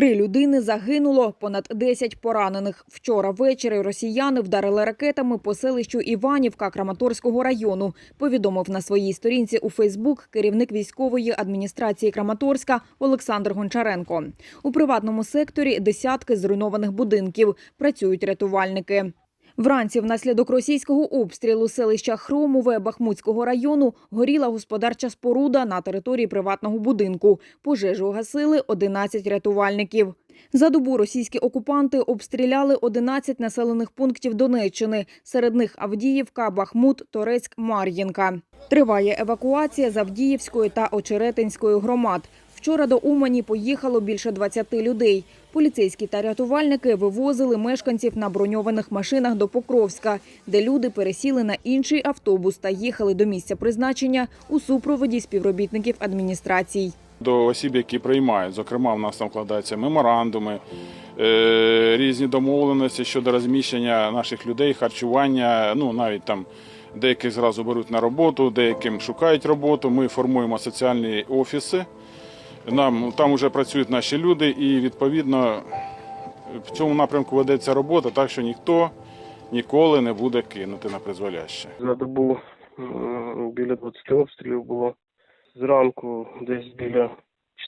Три людини загинуло, понад 10 поранених. Вчора ввечері росіяни вдарили ракетами по селищу Іванівка Краматорського району. Повідомив на своїй сторінці у Фейсбук керівник військової адміністрації Краматорська Олександр Гончаренко. У приватному секторі десятки зруйнованих будинків. Працюють рятувальники. Вранці внаслідок російського обстрілу селища Хромове Бахмутського району горіла господарча споруда на території приватного будинку. Пожежу гасили 11 рятувальників. За добу російські окупанти обстріляли 11 населених пунктів Донеччини. Серед них Авдіївка, Бахмут, Торецьк, Мар'їнка. Триває евакуація з Авдіївської та Очеретинської громад. Вчора до Умані поїхало більше 20 людей. Поліцейські та рятувальники вивозили мешканців на броньованих машинах до Покровська, де люди пересіли на інший автобус та їхали до місця призначення у супроводі співробітників адміністрацій. До осіб, які приймають, зокрема, в нас там вкладаються меморандуми, е, різні домовленості щодо розміщення наших людей, харчування. Ну навіть там деяких зразу беруть на роботу, деяким шукають роботу. Ми формуємо соціальні офіси. Нам там вже працюють наші люди, і відповідно в цьому напрямку ведеться робота, так що ніхто ніколи не буде кинути на призволяще. За добу біля 20 обстрілів було. Зранку десь біля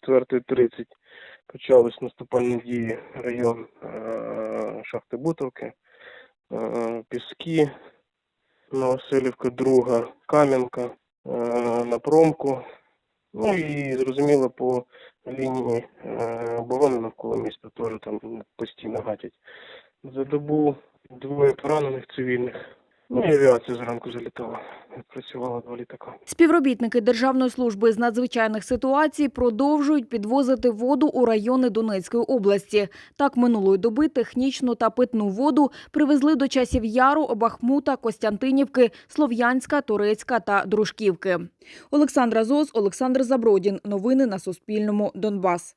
4.30 почались наступальні дії район е, Шахти Бутовки, е, Піски, Новоселівка, Друга, Кам'янка, е, на промку. Ну і зрозуміло по лінії е, оборони навколо міста теж там постійно гатять. За добу двоє поранених цивільних. Ну і авіація зранку залітала. Працювала два літака. Співробітники Державної служби з надзвичайних ситуацій продовжують підвозити воду у райони Донецької області. Так, минулої доби технічну та питну воду привезли до часів Яру, Бахмута, Костянтинівки, Слов'янська, Турецька та Дружківки. Олександра Зос, Олександр Забродін. Новини на Суспільному. Донбас.